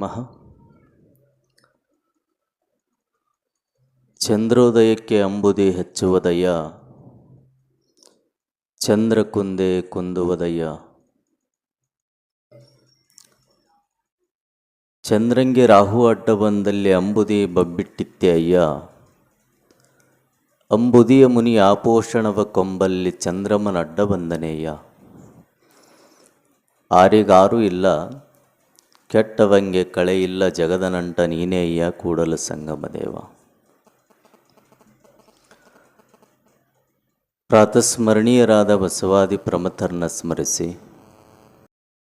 ನಮಃ. ಚಂದ್ರೋದಯಕ್ಕೆ ಅಂಬುದಿ ಹೆಚ್ಚುವುದಯ್ಯ ಚಂದ್ರ ಕುಂದೆ ಕುಂದುವುದಯ್ಯ ಚಂದ್ರಂಗೆ ರಾಹು ಅಡ್ಡ ಬಂದಲ್ಲಿ ಅಂಬುದಿ ಬಬ್ಬಿಟ್ಟಿತ್ತೆ ಅಯ್ಯ. ಅಂಬುದಿಯ ಮುನಿ ಆಪೋಷಣವ ಕೊಂಬಲ್ಲಿ ಚಂದ್ರಮನ ಅಡ್ಡ ಬಂದನೆಯ್ಯ ಆರಿಗಾರೂ ಇಲ್ಲ ಕೆಟ್ಟವಂಗೆ ಕಳೆ ಇಲ್ಲ ನೀನೇಯ್ಯ ಕೂಡಲ ಸಂಗಮ ದೇವ. ಪ್ರಾತಸ್ಮರಣೀಯರಾದ ಬಸವಾದಿ ಪ್ರಮಥರನ್ನ ಸ್ಮರಿಸಿ.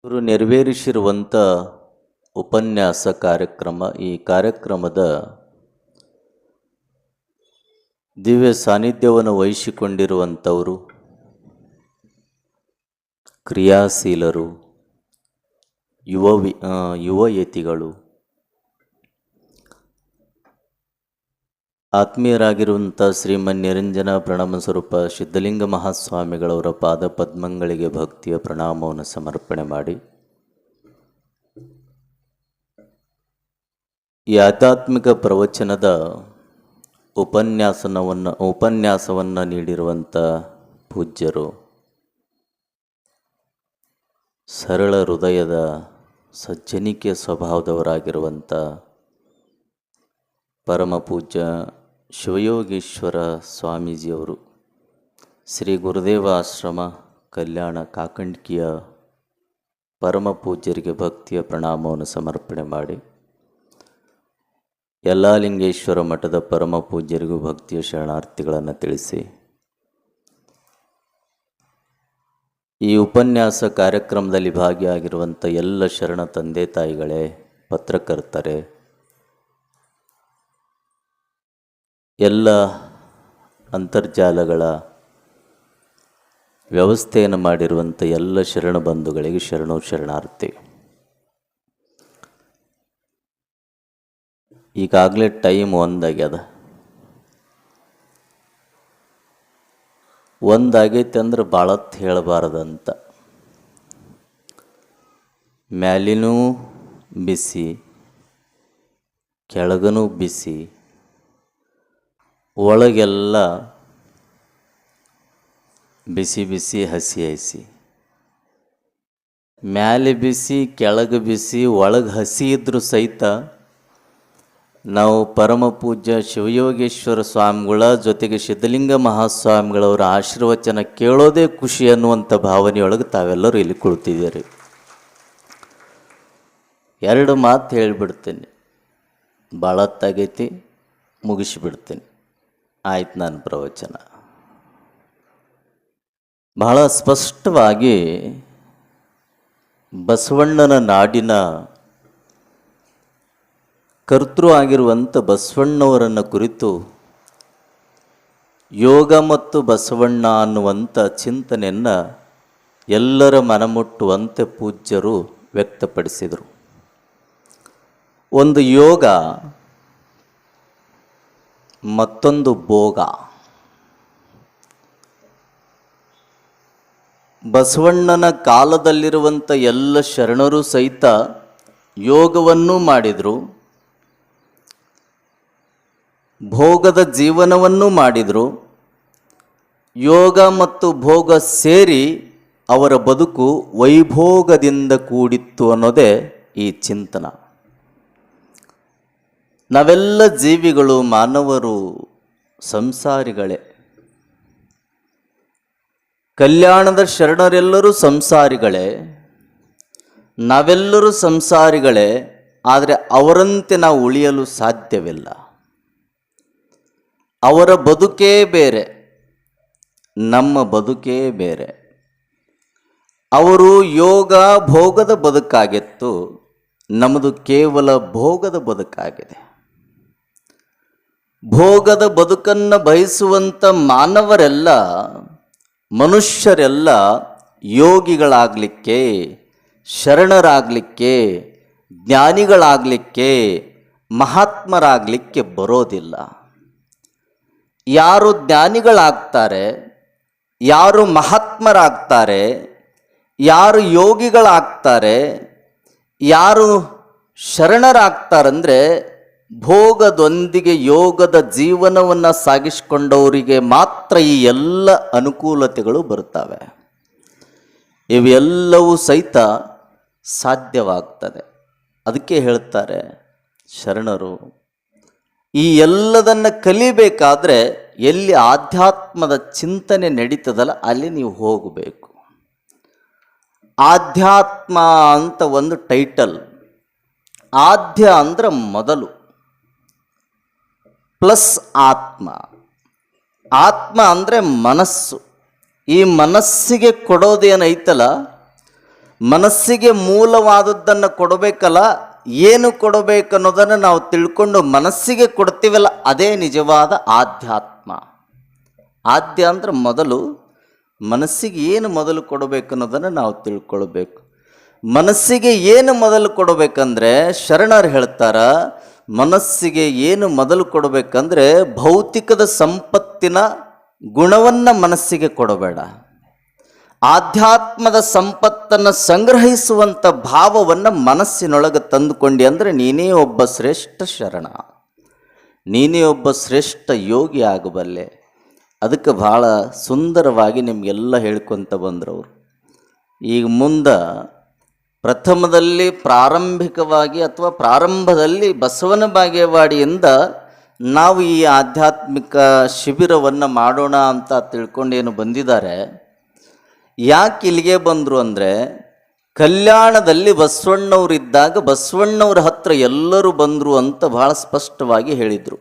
ಇವರು ನೆರವೇರಿಸಿರುವಂಥ ಉಪನ್ಯಾಸ ಕಾರ್ಯಕ್ರಮ, ಈ ಕಾರ್ಯಕ್ರಮದ ದಿವ್ಯ ಸಾನ್ನಿಧ್ಯವನ್ನು ವಹಿಸಿಕೊಂಡಿರುವಂಥವರು ಕ್ರಿಯಾಶೀಲರು. ಯುವ ವಿ ಆ, ಯುವ ಯತಿಗಳು. ಆತ್ಮೀಯರಾಗಿರುವಂಥ ಶ್ರೀಮನ್ ನಿರಂಜನ ಪ್ರಣಾಮ ಸ್ವರೂಪ ಸಿದ್ಧಲಿಂಗ ಮಹಾಸ್ವಾಮಿಗಳವರ ಪಾದ ಪದ್ಮಗಳಿಗೆ ಭಕ್ತಿಯ ಪ್ರಣಾಮವನ್ನು ಸಮರ್ಪಣೆ ಮಾಡಿ. ಈ ಆಧ್ಯಾತ್ಮಿಕ ಪ್ರವಚನದ ಉಪನ್ಯಾಸನವನ್ನು ಉಪನ್ಯಾಸವನ್ನು ನೀಡಿರುವಂಥ ಪೂಜ್ಯರು ಸರಳ ಹೃದಯದ ಸಜ್ಜನಿಕೆ ಸ್ವಭಾವದವರಾಗಿರುವಂಥ ಪರಮ ಪೂಜ್ಯ ಶಿವಯೋಗೀಶ್ವರ ಸ್ವಾಮೀಜಿಯವರು ಶ್ರೀ ಗುರುದೇವ ಆಶ್ರಮ ಕಲ್ಯಾಣ ಕಾಕಂಡ್ಕಿಯ ಪರಮ ಪೂಜ್ಯರಿಗೆ ಭಕ್ತಿಯ ಪ್ರಣಾಮವನ್ನು ಸಮರ್ಪಣೆ ಮಾಡಿ ಎಲ್ಲ ಲಿಂಗೇಶ್ವರ ಮಠದ ಪರಮ ಪೂಜ್ಯರಿಗೂ ಭಕ್ತಿಯ ಶರಣಾರ್ಥಿಗಳನ್ನು ತಿಳಿಸಿ ಈ ಉಪನ್ಯಾಸ ಕಾರ್ಯಕ್ರಮದಲ್ಲಿ ಭಾಗಿಯಾಗಿರುವಂಥ ಎಲ್ಲ ಶರಣ ತಂದೆ ತಾಯಿಗಳೇ, ಪತ್ರಕರ್ತರೆ, ಎಲ್ಲ ಅಂತರ್ಜಾಲಗಳ ವ್ಯವಸ್ಥೆಯನ್ನು ಮಾಡಿರುವಂಥ ಎಲ್ಲ ಶರಣ ಬಂಧುಗಳಿಗೆ ಶರಣು ಶರಣಾರ್ಥಿ. ಈಗಾಗಲೇ ಟೈಮ್ ಒಂದಾಗ್ಯದ. ಒಂದಾಗೈತೆ ಅಂದ್ರೆ ಭಾಳತ್ ಹೇಳಬಾರ್ದಂತ. ಮ್ಯಾಲಿನೂ ಬಿಸಿ, ಕೆಳಗನೂ ಬಿಸಿ, ಒಳಗೆಲ್ಲ ಬಿಸಿ ಬಿಸಿ ಹಸಿ ಹಸಿ. ಮ್ಯಾಲೆ ಬಿಸಿ, ಕೆಳಗೆ ಬಿಸಿ, ಒಳಗೆ ಹಸಿ ಇದ್ರೂ ಸಹಿತ ನಾವು ಪರಮ ಪೂಜ್ಯ ಶಿವಯೋಗೇಶ್ವರ ಸ್ವಾಮಿಗಳ ಜೊತೆಗೆ ಸಿದ್ಧಲಿಂಗ ಮಹಾಸ್ವಾಮಿಗಳವರ ಆಶೀರ್ವಚನ ಕೇಳೋದೇ ಖುಷಿ ಅನ್ನುವಂಥ ಭಾವನೆಯೊಳಗೆ ತಾವೆಲ್ಲರೂ ಇಲ್ಲಿ ಕುಳಿತಿದ್ದೀರಿ. ಎರಡು ಮಾತು ಹೇಳಿಬಿಡ್ತೀನಿ. ಭಾಳತ್ತಾಗೈತಿ ಮುಗಿಸಿಬಿಡ್ತೀನಿ. ಆಯ್ತು ನನ್ನ ಪ್ರವಚನ. ಬಹಳ ಸ್ಪಷ್ಟವಾಗಿ ಬಸವಣ್ಣನ ನಾಡಿನ ಕರ್ತೃ ಆಗಿರುವಂಥ ಬಸವಣ್ಣವರನ್ನು ಕುರಿತು ಯೋಗ ಮತ್ತು ಬಸವಣ್ಣ ಅನ್ನುವಂಥ ಚಿಂತನೆಯನ್ನು ಎಲ್ಲರ ಮನಮುಟ್ಟುವಂತೆ ಪೂಜ್ಯರು ವ್ಯಕ್ತಪಡಿಸಿದರು. ಒಂದು ಯೋಗ, ಮತ್ತೊಂದು ಭೋಗ. ಬಸವಣ್ಣನ ಕಾಲದಲ್ಲಿರುವಂಥ ಎಲ್ಲ ಶರಣರು ಸಹಿತ ಯೋಗವನ್ನೂ ಮಾಡಿದರು. ಭೋಗದ ಜೀವನವನ್ನು ಮಾಡಿದರು. ಯೋಗ ಮತ್ತು ಭೋಗ ಸೇರಿ ಅವರ ಬದುಕು ವೈಭೋಗದಿಂದ ಕೂಡಿತ್ತು ಅನ್ನೋದೇ ಈ ಚಿಂತನ. ನಾವೆಲ್ಲ ಜೀವಿಗಳು, ಮಾನವರು, ಸಂಸಾರಿಗಳೇ. ಕಲ್ಯಾಣದ ಶರಣರೆಲ್ಲರೂ ಸಂಸಾರಿಗಳೇ. ನಾವೆಲ್ಲರೂ ಸಂಸಾರಿಗಳೇ, ಆದರೆ ಅವರಂತೆ ನಾವು ಉಳಿಯಲು ಸಾಧ್ಯವಿಲ್ಲ. ಅವರ ಬದುಕೇ ಬೇರೆ, ನಮ್ಮ ಬದುಕೇ ಬೇರೆ. ಅವರು ಯೋಗ ಭೋಗದ ಬದುಕಾಗಿತ್ತು, ನಮ್ಮದು ಕೇವಲ ಭೋಗದ ಬದುಕಾಗಿದೆ. ಭೋಗದ ಬದುಕನ್ನು ಬಯಸುವಂಥ ಮಾನವರೆಲ್ಲ, ಮನುಷ್ಯರೆಲ್ಲ ಯೋಗಿಗಳಾಗಲಿಕ್ಕೆ, ಶರಣರಾಗಲಿಕ್ಕೆ, ಜ್ಞಾನಿಗಳಾಗಲಿಕ್ಕೆ, ಮಹಾತ್ಮರಾಗಲಿಕ್ಕೆ ಬರೋದಿಲ್ಲ. ಯಾರು ಜ್ಞಾನಿಗಳಾಗ್ತಾರೆ, ಯಾರು ಮಹಾತ್ಮರಾಗ್ತಾರೆ, ಯಾರು ಯೋಗಿಗಳಾಗ್ತಾರೆ, ಯಾರು ಶರಣರಾಗ್ತಾರಂದರೆ ಭೋಗದೊಂದಿಗೆ ಯೋಗದ ಜೀವನವನ್ನು ಸಾಗಿಸಿಕೊಂಡವರಿಗೆ ಮಾತ್ರ ಈ ಎಲ್ಲ ಅನುಕೂಲತೆಗಳು ಬರುತ್ತವೆ. ಇವೆಲ್ಲವೂ ಸಹಿತ ಸಾಧ್ಯವಾಗ್ತದೆ. ಅದಕ್ಕೆ ಹೇಳ್ತಾರೆ ಶರಣರು ಈ ಎಲ್ಲದನ್ನು ಕಲಿಬೇಕಾದ್ರೆ ಎಲ್ಲಿ ಆಧ್ಯಾತ್ಮದ ಚಿಂತನೆ ನಡೀತದಲ್ಲ ಅಲ್ಲಿ ನೀವು ಹೋಗಬೇಕು. ಆಧ್ಯಾತ್ಮ ಅಂತ ಒಂದು ಟೈಟಲ್. ಆದ್ಯ ಅಂದ್ರೆ ಮೊದಲು. ಪ್ಲಸ್ ಆತ್ಮ. ಆತ್ಮ ಅಂದರೆ ಮನಸ್ಸು. ಈ ಮನಸ್ಸಿಗೆ ಕೊಡೋದೇನೈತಲ್ಲ? ಮನಸ್ಸಿಗೆ ಮೂಲವಾದದ್ದನ್ನು ಕೊಡಬೇಕಲ್ಲ? ಏನು ಕೊಡಬೇಕು ಅನ್ನೋದನ್ನು ನಾವು ತಿಳ್ಕೊಂಡು ಮನಸ್ಸಿಗೆ ಕೊಡ್ತೀವಲ್ಲ, ಅದೇ ನಿಜವಾದ ಆಧ್ಯಾತ್ಮ. ಆದ್ಯ ಅಂದ್ರೆ ಮೊದಲು ಮನಸ್ಸಿಗೆ ಏನು ಮೊದಲು ಕೊಡಬೇಕು ಅನ್ನೋದನ್ನು ನಾವು ತಿಳ್ಕೊಳ್ಬೇಕು. ಮನಸ್ಸಿಗೆ ಏನು ಮೊದಲು ಕೊಡಬೇಕಂದ್ರೆ, ಶರಣರು ಹೇಳ್ತಾರ, ಮನಸ್ಸಿಗೆ ಏನು ಮೊದಲು ಕೊಡಬೇಕಂದ್ರೆ ಭೌತಿಕದ ಸಂಪತ್ತಿನ ಗುಣವನ್ನು ಮನಸ್ಸಿಗೆ ಕೊಡಬೇಡ. ಆಧ್ಯಾತ್ಮದ ಸಂಪತ್ತನ್ನು ಸಂಗ್ರಹಿಸುವಂಥ ಭಾವವನ್ನು ಮನಸ್ಸಿನೊಳಗೆ ತಂದುಕೊಂಡಿ ಅಂದರೆ ನೀನೇ ಒಬ್ಬ ಶ್ರೇಷ್ಠ ಶರಣ. ನೀನೇ ಒಬ್ಬ ಶ್ರೇಷ್ಠ ಯೋಗಿ ಆಗಬಲ್ಲೆ. ಅದಕ್ಕೆ ಭಾಳ ಸುಂದರವಾಗಿ ನಿಮಗೆಲ್ಲ ಹೇಳ್ಕೊತ ಬಂದರು ಅವರು ಈಗ ಮುಂದೆ ಪ್ರಥಮದಲ್ಲಿ ಪ್ರಾರಂಭಿಕವಾಗಿ ಅಥವಾ ಪ್ರಾರಂಭದಲ್ಲಿ ಬಸವನ ಬಾಗೇವಾಡಿಯಿಂದ ನಾವು ಈ ಆಧ್ಯಾತ್ಮಿಕ ಶಿಬಿರವನ್ನು ಮಾಡೋಣ ಅಂತ ತಿಳ್ಕೊಂಡೇನು ಬಂದಿದ್ದಾರೆ. ಯಾಕೆ ಇಲ್ಲಿಗೆ ಬಂದರು ಅಂದರೆ ಕಲ್ಯಾಣದಲ್ಲಿ ಬಸವಣ್ಣವರಿದ್ದಾಗ ಬಸವಣ್ಣವ್ರ ಹತ್ರ ಎಲ್ಲರೂ ಬಂದರು ಅಂತ ಬಹಳ ಸ್ಪಷ್ಟವಾಗಿ ಹೇಳಿದರು.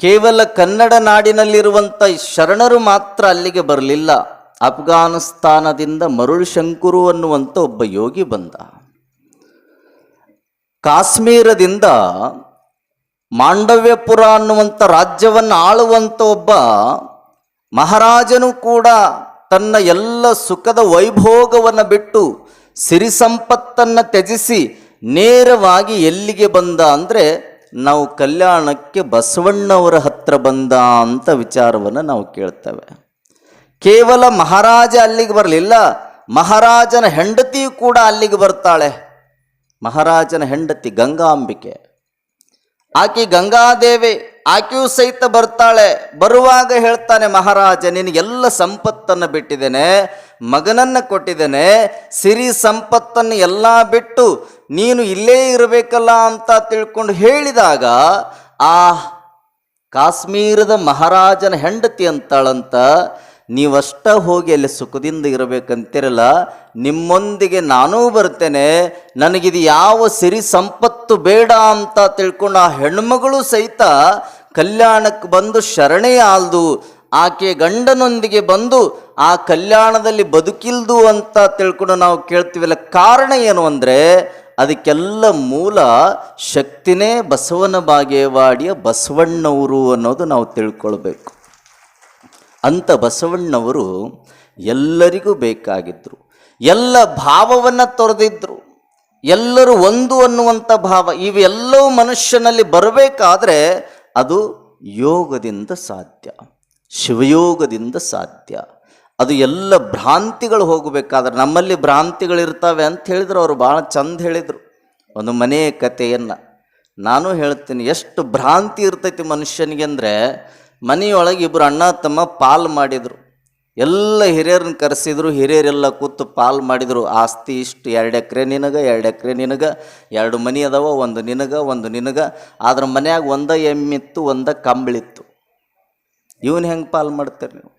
ಕೇವಲ ಕನ್ನಡ ನಾಡಿನಲ್ಲಿರುವಂಥ ಶರಣರು ಮಾತ್ರ ಅಲ್ಲಿಗೆ ಬರಲಿಲ್ಲ. ಅಫ್ಘಾನಿಸ್ತಾನದಿಂದ ಮರುಳು ಶಂಕುರು ಅನ್ನುವಂಥ ಒಬ್ಬ ಯೋಗಿ ಬಂದ. ಕಾಶ್ಮೀರದಿಂದ ಮಾಂಡವ್ಯಪುರ ಅನ್ನುವಂಥ ರಾಜ್ಯವನ್ನು ಆಳುವಂಥ ಒಬ್ಬ ಮಹಾರಾಜನು ಕೂಡ ತನ್ನ ಎಲ್ಲ ಸುಖದ ವೈಭೋಗವನ್ನು ಬಿಟ್ಟು ಸಿರಿ ಸಂಪತ್ತನ್ನು ತ್ಯಜಿಸಿ ನೇರವಾಗಿ ಎಲ್ಲಿಗೆ ಬಂದ ಅಂದರೆ ನಾವು ಕಲ್ಯಾಣಕ್ಕೆ ಬಸವಣ್ಣವರ ಹತ್ರ ಬಂದ ಅಂತ ವಿಚಾರವನ್ನು ನಾವು ಕೇಳ್ತೇವೆ. ಕೇವಲ ಮಹಾರಾಜ ಅಲ್ಲಿಗೆ ಬರಲಿಲ್ಲ, ಮಹಾರಾಜನ ಹೆಂಡತಿ ಕೂಡ ಅಲ್ಲಿಗೆ ಬರ್ತಾಳೆ. ಮಹಾರಾಜನ ಹೆಂಡತಿ ಗಂಗಾಂಬಿಕೆ. ಆಕೆ ಗಂಗಾದೇವಿ ಆಕೆಯೂ ಸಹಿತ ಬರ್ತಾಳೆ. ಬರುವಾಗ ಹೇಳ್ತಾನೆ, ಮಹಾರಾಜ ನಿನಗೆಲ್ಲ ಸಂಪತ್ತನ್ನು ಬಿಟ್ಟಿದ್ದೇನೆ, ಮಗನನ್ನು ಕೊಟ್ಟಿದ್ದೇನೆ, ಸಿರಿ ಸಂಪತ್ತನ್ನು ಎಲ್ಲ ಬಿಟ್ಟು ನೀನು ಇಲ್ಲೇ ಇರಬೇಕಲ್ಲ ಅಂತ ತಿಳ್ಕೊಂಡು ಹೇಳಿದಾಗ, ಆ ಕಾಶ್ಮೀರದ ಮಹಾರಾಜನ ಹೆಂಡತಿ ಅಂತಾಳಂತ ನೀವಷ್ಟ ಹೋಗಿ ಅಲ್ಲಿ ಸುಖದಿಂದ ಇರಬೇಕಂತಿರಲ್ಲ, ನಿಮ್ಮೊಂದಿಗೆ ನಾನೂ ಬರ್ತೇನೆ, ನನಗಿದು ಯಾವ ಸಿರಿ ಸಂಪತ್ತು ಬೇಡ ಅಂತ ತಿಳ್ಕೊಂಡು ಆ ಹೆಣ್ಮಗಳು ಸಹಿತ ಕಲ್ಯಾಣಕ್ಕೆ ಬಂದು ಶರಣೇ ಆಲ್ದು, ಆಕೆ ಗಂಡನೊಂದಿಗೆ ಬಂದು ಆ ಕಲ್ಯಾಣದಲ್ಲಿ ಬದುಕಿಲ್ದು ಅಂತ ತಿಳ್ಕೊಂಡು ನಾವು ಕೇಳ್ತೀವಲ್ಲ, ಕಾರಣ ಏನು ಅಂದರೆ ಅದಕ್ಕೆಲ್ಲ ಮೂಲ ಶಕ್ತಿನೇ ಬಸವನ ಬಾಗೇವಾಡಿಯ ಬಸವಣ್ಣವರು ಅನ್ನೋದು ನಾವು ತಿಳ್ಕೊಳ್ಬೇಕು. ಅಂತ ಬಸವಣ್ಣವರು ಎಲ್ಲರಿಗೂ ಬೇಕಾಗಿದ್ದರು ಎಲ್ಲ ಭಾವವನ್ನು ತೊರೆದಿದ್ದರು ಎಲ್ಲರೂ ಒಂದು ಅನ್ನುವಂಥ ಭಾವ ಇವೆಲ್ಲವೂ ಮನುಷ್ಯನಲ್ಲಿ ಬರಬೇಕಾದ್ರೆ ಅದು ಯೋಗದಿಂದ ಸಾಧ್ಯ. ಶಿವಯೋಗದಿಂದ ಸಾಧ್ಯ. ಅದು ಎಲ್ಲ ಭ್ರಾಂತಿಗಳು ಹೋಗಬೇಕಾದ್ರೆ, ನಮ್ಮಲ್ಲಿ ಭ್ರಾಂತಿಗಳಿರ್ತವೆ ಅಂತ ಹೇಳಿದ್ರು ಅವರು, ಭಾಳ ಚಂದ ಹೇಳಿದರು. ಒಂದು ಮನೆಯ ಕಥೆಯನ್ನು. ನಾನು ಹೇಳ್ತೀನಿ, ಎಷ್ಟು ಭ್ರಾಂತಿ ಇರ್ತೈತಿ ಮನುಷ್ಯನಿಗೆ ಅಂದರೆ ಮನೆಯೊಳಗೆ ಇಬ್ಬರು ಅಣ್ಣ ತಮ್ಮ ಪಾಲ್ ಮಾಡಿದರು. ಎಲ್ಲ ಹಿರಿಯರನ್ನ ಕರೆಸಿದ್ರು, ಹಿರಿಯರೆಲ್ಲ ಕೂತು ಪಾಲ್ ಮಾಡಿದರು. ಆಸ್ತಿ ಇಷ್ಟು, ಎರಡು ಎಕರೆ ನಿನಗೆ, ಎರಡು ಎಕರೆ ನಿನಗೆ, ಎರಡು ಮನೆ ಅದಾವ, ಒಂದು ನಿನಗೆ ಒಂದು ನಿನಗೆ. ಆದ್ರೆ ಮನ್ಯಾಗ ಒಂದ ಎಮ್ಮಿತ್ತು, ಒಂದ ಕಂಬಳಿತ್ತು. ಇವನು ಹೆಂಗೆ ಪಾಲ್ ಮಾಡ್ತೀರಿ ನೀವು?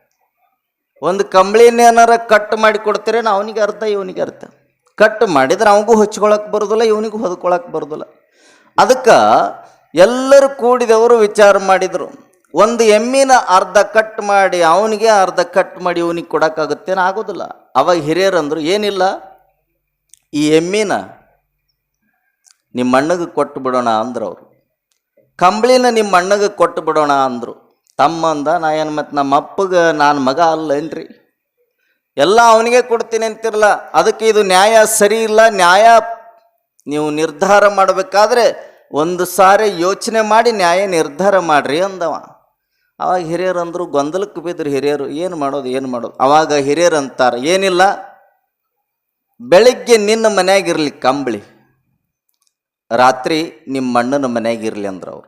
ಒಂದು ಕಂಬಳಿನ ಏನಾರ ಕಟ್ ಮಾಡಿ ಕೊಡ್ತೀರೇನು? ಅವನಿಗೆ ಅರ್ಥ, ಇವನಿಗೆ ಅರ್ಥ. ಕಟ್ ಮಾಡಿದ್ರೆ ಅವನಿಗೂ ಹೊಚ್ಕೊಳಕ್ಕೆ ಬರೋದಿಲ್ಲ, ಇವನಿಗೂ ಹೊದ್ಕೊಳಕ್ಕೆ ಬರೋದಿಲ್ಲ. ಅದಕ್ಕೆ ಎಲ್ಲರೂ ಕೂಡಿದವರು ವಿಚಾರ ಮಾಡಿದರು. ಒಂದು ಎಮ್ಮಿನ ಅರ್ಧ ಕಟ್ ಮಾಡಿ, ಅವನಿಗೆ ಅರ್ಧ ಕಟ್ ಮಾಡಿ ಇವನಿಗೆ ಕೊಡೋಕ್ಕಾಗುತ್ತೇನೋ ಆಗೋದಿಲ್ಲ ಅವಾಗ ಹಿರಿಯರಂದ್ರು, ಏನಿಲ್ಲ, ಈ ಎಮ್ಮಿನ ನಿಮ್ಮ ಅಣ್ಣಗೆ ಕೊಟ್ಟು ಬಿಡೋಣ ಅಂದ್ರು ಅವರು. ಕಂಬಳಿನ ನಿಮ್ಮ ಅಣ್ಣಗೆ ಕೊಟ್ಟು ಬಿಡೋಣ ಅಂದರು. ತಮ್ಮಂದ, ನಾ ಏನು ಮತ್ತು ನಮ್ಮ ಅಪ್ಪಗೆ, ನಾನು ಮಗ ಅಲ್ಲೇನ್ರಿ? ಎಲ್ಲ ಅವನಿಗೆ ಕೊಡ್ತೀನಿ ಅಂತಿರಲ್ಲ, ಅದಕ್ಕೆ ಇದು ನ್ಯಾಯ ಸರಿ ಇಲ್ಲ, ನ್ಯಾಯ ನೀವು ನಿರ್ಧಾರ ಮಾಡಬೇಕಾದ್ರೆ ಒಂದು ಸಾರಿ ಯೋಚನೆ ಮಾಡಿ, ನ್ಯಾಯ ನಿರ್ಧಾರ ಮಾಡಿರಿ ಅಂದವ. ಅವಾಗ ಹಿರಿಯರು ಅಂದರು ಗೊಂದಲಕ್ಕೆ ಬಿದ್ದರು ಹಿರಿಯರು, ಏನು ಮಾಡೋದು ಏನು ಮಾಡೋದು? ಅವಾಗ ಹಿರಿಯರು ಅಂತಾರೆ, ಏನಿಲ್ಲ, ಬೆಳಿಗ್ಗೆ ನಿನ್ನ ಮನೆಯಾಗಿರಲಿ ಕಂಬಳಿ, ರಾತ್ರಿ ನಿಮ್ಮ ಅಣ್ಣನ ಮನೆಯಾಗಿರಲಿ ಇರಲಿ ಅವರು.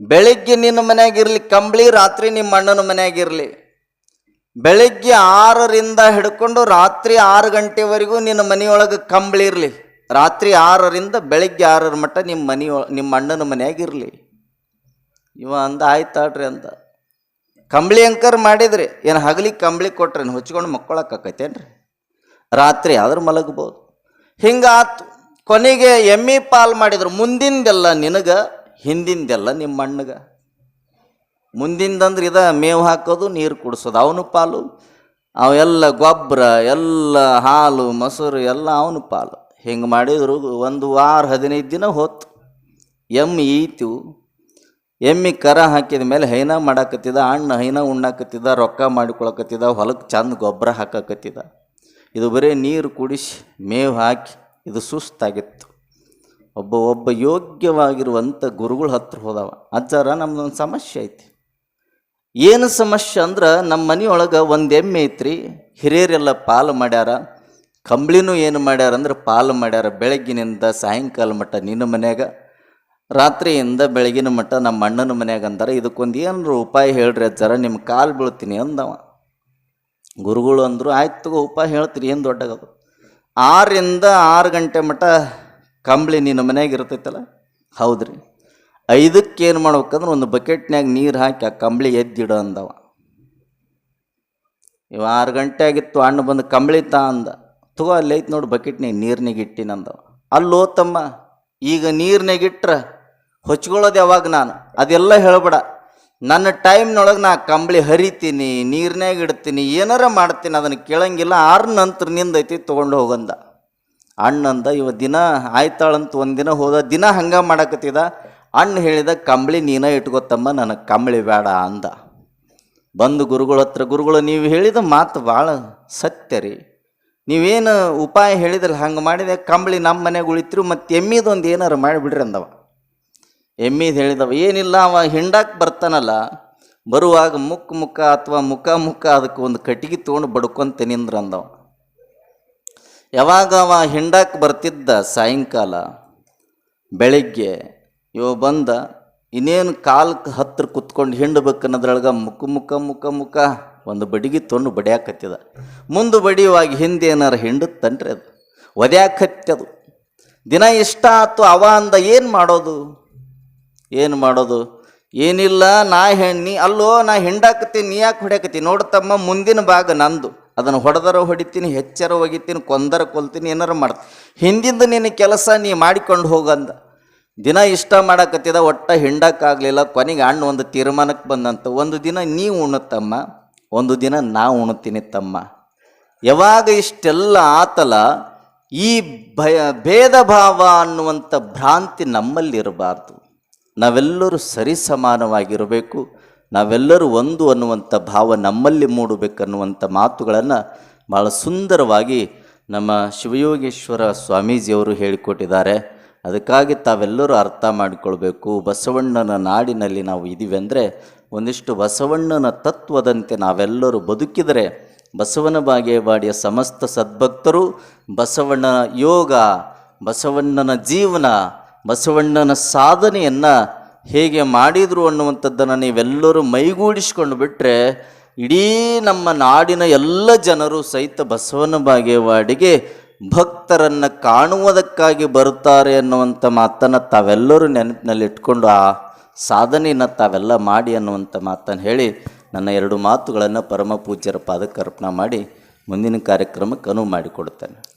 ಬೆಳಿಗ್ಗೆ ನಿನ್ನ ಮನೆಯಾಗಿರಲಿ ಕಂಬಳಿ, ರಾತ್ರಿ ನಿಮ್ಮ ಅಣ್ಣನ ಮನೆಯಾಗಿರಲಿ. ಬೆಳಿಗ್ಗೆ ಆರರಿಂದ ಹಿಡ್ಕೊಂಡು ರಾತ್ರಿ ಆರು ಗಂಟೆವರೆಗೂ ನಿನ್ನ ಮನೆಯೊಳಗೆ ಕಂಬಳಿ ಇರಲಿ. ರಾತ್ರಿ ಆರರಿಂದ ಬೆಳಿಗ್ಗೆ ಆರರ ಮಟ್ಟ ನಿಮ್ಮ ಮನೆಯೊಳ ನಿಮ್ಮ ಅಣ್ಣನ ಮನ್ಯಾಗ ಇರಲಿ ಇವ ಅಂದ, ಆಯ್ತು ತಾಳ್ರಿ ಅಂತ ಕಂಬಳಿ ಅಂಕರ್ ಮಾಡಿದ್ರಿ. ಏನು ಹಗಲಿ ಕಂಬಳಿ ಕೊಟ್ರೇನು? ಹೊಚ್ಕೊಂಡು ಮಕ್ಕೊಳಕ್ಕಾಕೈತೇನ್ರಿ ರಾತ್ರಿ ಆದ್ರೆ ಮಲಗ್ಬೋದು. ಹಿಂಗಾತು ಕೊನೆಗೆ ಎಮ್ಮಿ ಪಾಲ್ ಮಾಡಿದ್ರು. ಮುಂದಿಂದೆಲ್ಲ ನಿನಗ, ಹಿಂದಿಂದೆಲ್ಲ ನಿಮ್ಮ ಅಣ್ಣಗ ಮುಂದಿಂದಂದ್ರೆ ಇದ ಮೇವು ಹಾಕೋದು, ನೀರು ಕುಡಿಸೋದು. ಅವನು ಪಾಲು, ಅವೆಲ್ಲ ಗೊಬ್ಬರ ಎಲ್ಲ ಹಾಲು, ಮೊಸರು, ಎಲ್ಲ ಅವನು ಪಾಲು. ಹಿಂಗೆ ಮಾಡಿದ್ರು ಒಂದು ವಾರ ಹದಿನೈದು ದಿನ ಹೊತ್ತು ಎಮ್ಮಿ ಈತು ಎಮ್ಮಿ ಕರ ಹಾಕಿದ ಮೇಲೆ ಹೈನ ಮಾಡಾಕತ್ತಿದ, ಹಣ್ಣು ಹೈನ ಉಣ್ಣಾಕತ್ತಿದ, ರೊಕ್ಕ ಮಾಡಿಕೊಳಕತ್ತಿದ ಹೊಲಕ್ಕೆ ಚಂದ ಗೊಬ್ಬರ ಹಾಕಕತ್ತಿದ. ಇದು ಬರೀ ನೀರು ಕುಡಿಸಿ ಮೇವು ಹಾಕಿ ಇದು ಸುಸ್ತಾಗಿತ್ತು. ಒಬ್ಬ ಒಬ್ಬ ಯೋಗ್ಯವಾಗಿರುವಂಥ ಗುರುಗಳು ಹತ್ರ ಹೋದವ. ಅಜ್ಜಾರ, ನಮ್ದೊಂದು ಸಮಸ್ಯೆ ಐತಿ. ಏನು ಸಮಸ್ಯೆ ಅಂದ್ರೆ ನಮ್ಮ ಮನೆಯೊಳಗೆ ಒಂದು ಎಮ್ಮೆ ಐತ್ರಿ, ಹಿರಿಯರೆಲ್ಲ ಪಾಲು ಮಾಡ್ಯಾರ. ಕಂಬ್ಳಿನೂ ಏನು ಮಾಡ್ಯಾರ ಅಂದ್ರೆ ಪಾಲು ಮಾಡ್ಯಾರ ಬೆಳಗ್ಗಿನಿಂದ ಸಾಯಂಕಾಲ ಮಟ್ಟ ನಿನ್ನ ಮನ್ಯಾಗ. ರಾತ್ರಿಯಿಂದ ಬೆಳಗಿನ ಮಟ್ಟ ನಮ್ಮ ಅಣ್ಣನ ಮನ್ಯಾಗ ಅಂದಾರ, ಇದಕ್ಕೊಂದು ಏನಾರು ಉಪಾಯ ಹೇಳ್ರಿ ಅಜ್ಜಾರ ನಿಮ್ಮ ಕಾಲು ಬೀಳ್ತೀನಿ ಅಂದವ. ಗುರುಗಳು ಅಂದರು, ಆಯ್ತು ಉಪಾಯ ಹೇಳ್ತೀರಿ, ಏನು ದೊಡ್ಡಗದು. ಆರರಿಂದ ಆರು ಗಂಟೆ ಮಟ್ಟ ಕಂಬಳಿ ನಿನ್ನ ಮನೆಯಾಗ ಇರ್ತೈತಲ್ಲ? ಹೌದ್ರಿ. ಐದಕ್ಕೆ ಏನು ಮಾಡ್ಬೇಕಂದ್ರೆ ಒಂದು ಬಕೆಟ್ನ್ಯಾಗ ನೀರು ಹಾಕಿ ಆ ಕಂಬಳಿ ಎದ್ದಿಡು ಅಂದವ. ಇವ ಆರು ಗಂಟೆ ಆಗಿತ್ತು, ಅಣ್ಣ ಬಂದು ಕಂಬಳಿ ತಾ ಅಂದ. ತಗೋ, ಅಲ್ಲಿ ಐತೆ ನೋಡಿ ಬಕೆಟ್ನಾಗ ನೀರ್ನಿಗೆ ಇಟ್ಟಿನಂದವ ಅಲ್ಲೋ ತಮ್ಮ ಈಗ ನೀರ್ನಾಗಿಟ್ರೆ ಹೊಚ್ಕೊಳ್ಳೋದು ಯಾವಾಗ ನಾನು? ಅದೆಲ್ಲ ಹೇಳ್ಬೇಡ. ನನ್ನ ಟೈಮ್ನೊಳಗೆ ನಾ ಕಂಬಳಿ ಹರಿತೀನಿ ನೀರ್ನಾಗ ಇಡ್ತೀನಿ, ಏನಾರ ಮಾಡ್ತೀನಿ, ಅದನ್ನು ಕೇಳಂಗಿಲ್ಲ. ಆರು ನಂತರ ನಿಂದೈತಿ ತೊಗೊಂಡು ಹೋಗಂದ. ಅಣ್ಣಂದ, ಇವ ದಿನ ಆಯ್ತಾಳಂತ ಒಂದಿನ ಹೋದ, ದಿನ ಹಂಗೆ ಮಾಡಕತ್ತಿದ. ಅಣ್ಣ ಹೇಳಿದ, ಕಂಬಳಿ ನೀನ ಇಟ್ಕೋತಮ್ಮ ನನಗೆ ಕಂಬಳಿ ಬೇಡ ಅಂದ. ಬಂದು ಗುರುಗಳ ಹತ್ರ ಗುರುಗಳು, ನೀವು ಹೇಳಿದ ಮಾತು ಭಾಳ ಸತ್ಯ ರೀ. ನೀವೇನು ಉಪಾಯ ಹೇಳಿದ್ರಲ್ಲ, ಹಂಗೆ ಮಾಡಿದೆ ಕಂಬಳಿ ನಮ್ಮ ಮನೆಗೆ ಉಳಿತ್ರು, ಮತ್ತು ಎಮ್ಮಿದೊಂದು ಏನಾರು ಮಾಡಿಬಿಡ್ರಿ ಅಂದವ. ಎಮ್ಮಿದು ಹೇಳಿದವ, ಏನಿಲ್ಲ ಅವ ಹಿಂಡಕ್ಕೆ ಬರ್ತಾನಲ್ಲ, ಬರುವಾಗ ಮುಖ ಮುಖ ಅಥವಾ ಮುಖ ಮುಖ ಅದಕ್ಕೆ ಒಂದು ಕಟ್ಟಿಗೆ ತೊಗೊಂಡು ಬಡ್ಕೊಂತ ನಿಂದ್ರ ಅಂದವ. ಯಾವಾಗ ಅವ ಹಿಂಡಕ್ಕೆ ಬರ್ತಿದ್ದ ಸಾಯಂಕಾಲ, ಬೆಳಿಗ್ಗೆ, ಇವ ಬಂದ, ಇನ್ನೇನು ಕಾಲಕ್ಕೆ ಹತ್ತಿರ ಕುತ್ಕೊಂಡು ಹಿಂಡ್ಬೇಕನ್ನೋದ್ರೊಳಗೆ ಮುಖ ಮುಖ ಮುಖ ಮುಖ ಒಂದು ಬಡಿಗೆ ತೊಂದು ಬಡಿಯಾಕತ್ತಿದ. ಮುಂದೆ ಬಡಿಯುವಾಗ ಹಿಂದೆ ಏನಾರು ಹಿಂಡುತ್ತನ್ರಿ ಅದು. ಒದ್ಯಾಕತ್ತದು. ದಿನ ಇಷ್ಟ ಆತು ಅವ ಅಂದ ಏನು ಮಾಡೋದು? ಏನು ಮಾಡೋದು? ಏನಿಲ್ಲ, ನಾ ಹೆಣ್ಣಿ, ಅಲ್ಲೋ, ನಾ ಹಿಂಡಾಕತ್ತೀನಿ ನೀ ಯಾಕೆ ಹೊಡ್ಯಾಕತ್ತಿ? ನೋಡ್ತಮ್ಮ ಮುಂದಿನ ಭಾಗ ನಂದು. ಅದನ್ನು ಹೊಡೆದರ ಹೊಡಿತೀನಿ, ಹೆಚ್ಚರ ಒಗಿತೀನಿ, ಕೊಂದರ ಕೊಲ್ತೀನಿ, ಏನಾರು ಮಾಡ್ತೀನಿ. ಹಿಂದಿಂದ ನಿನ್ನ ಕೆಲಸ ನೀ ಮಾಡಿಕೊಂಡು ಹೋಗಂದ ದಿನ ಇಷ್ಟ ಮಾಡಾಕತ್ತಿದ, ಒಟ್ಟ ಹಿಂಡಕ್ಕಾಗಲಿಲ್ಲ ಕೊನೆಗೆ ಅಣ್ಣ ಒಂದು ತೀರ್ಮಾನಕ್ಕೆ ಬಂದಂತ. ಒಂದು ದಿನ ನೀ ಉಣ್ಣುತ್ತಮ್ಮ ಒಂದು ದಿನ ನಾ ಉಣ್ತೀನಿ ತಮ್ಮ. ಯಾವಾಗ ಇಷ್ಟೆಲ್ಲ ಆತಲ, ಈ ಭಯ ಭೇದ ಭಾವ ಅನ್ನುವಂಥ ಭ್ರಾಂತಿ ನಮ್ಮಲ್ಲಿರಬಾರ್ದು. ನಾವೆಲ್ಲರೂ ಸರಿ ಸಮಾನವಾಗಿರಬೇಕು ನಾವೆಲ್ಲರೂ ಒಂದು ಅನ್ನುವಂಥ ಭಾವ ನಮ್ಮಲ್ಲಿ ಮೂಡಬೇಕನ್ನುವಂಥ ಮಾತುಗಳನ್ನು ಭಾಳ ಸುಂದರವಾಗಿ ನಮ್ಮ ಶಿವಯೋಗೇಶ್ವರ ಸ್ವಾಮೀಜಿಯವರು ಹೇಳಿಕೊಟ್ಟಿದ್ದಾರೆ. ಅದಕ್ಕಾಗಿ ತಾವೆಲ್ಲರೂ ಅರ್ಥ ಮಾಡಿಕೊಳ್ಬೇಕು. ಬಸವಣ್ಣನ ನಾಡಿನಲ್ಲಿ ನಾವು ಇದ್ದೀವಿ ಅಂದರೆ ಒಂದಿಷ್ಟು ಬಸವಣ್ಣನ ತತ್ವದಂತೆ ನಾವೆಲ್ಲರೂ ಬದುಕಿದರೆ ಬಸವನ ಬಾಗೇವಾಡಿಯ ಸಮಸ್ತ ಸದ್ಭಕ್ತರು ಬಸವಣ್ಣನ ಯೋಗ, ಬಸವಣ್ಣನ ಜೀವನ, ಬಸವಣ್ಣನ ಸಾಧನೆಯನ್ನು ಹೇಗೆ ಮಾಡಿದರು ಅನ್ನುವಂಥದ್ದನ್ನು ನೀವೆಲ್ಲರೂ ಮೈಗೂಡಿಸ್ಕೊಂಡು ಬಿಟ್ಟರೆ ಇಡೀ ನಮ್ಮ ನಾಡಿನ ಎಲ್ಲ ಜನರು ಸಹಿತ ಬಸವನ ಬಾಗೇವಾಡಿಗೆ ಭಕ್ತರನ್ನು ಕಾಣುವುದಕ್ಕಾಗಿ ಬರುತ್ತಾರೆ ಅನ್ನುವಂಥ ಮಾತನ್ನು ತಾವೆಲ್ಲರೂ ನೆನಪಿನಲ್ಲಿ ಇಟ್ಕೊಂಡು ಆ ಸಾಧನೆಯನ್ನು ತಾವೆಲ್ಲ ಮಾಡಿ ಅನ್ನುವಂಥ ಮಾತನ್ನು ಹೇಳಿ ನನ್ನ ಎರಡು ಮಾತುಗಳನ್ನು ಪರಮ ಪೂಜ್ಯರ ಪಾದಕ್ಕೆ ಅರ್ಪಣೆ ಮಾಡಿ ಮುಂದಿನ ಕಾರ್ಯಕ್ರಮಕ್ಕೆ ಅನುವು ಮಾಡಿಕೊಡ್ತೇನೆ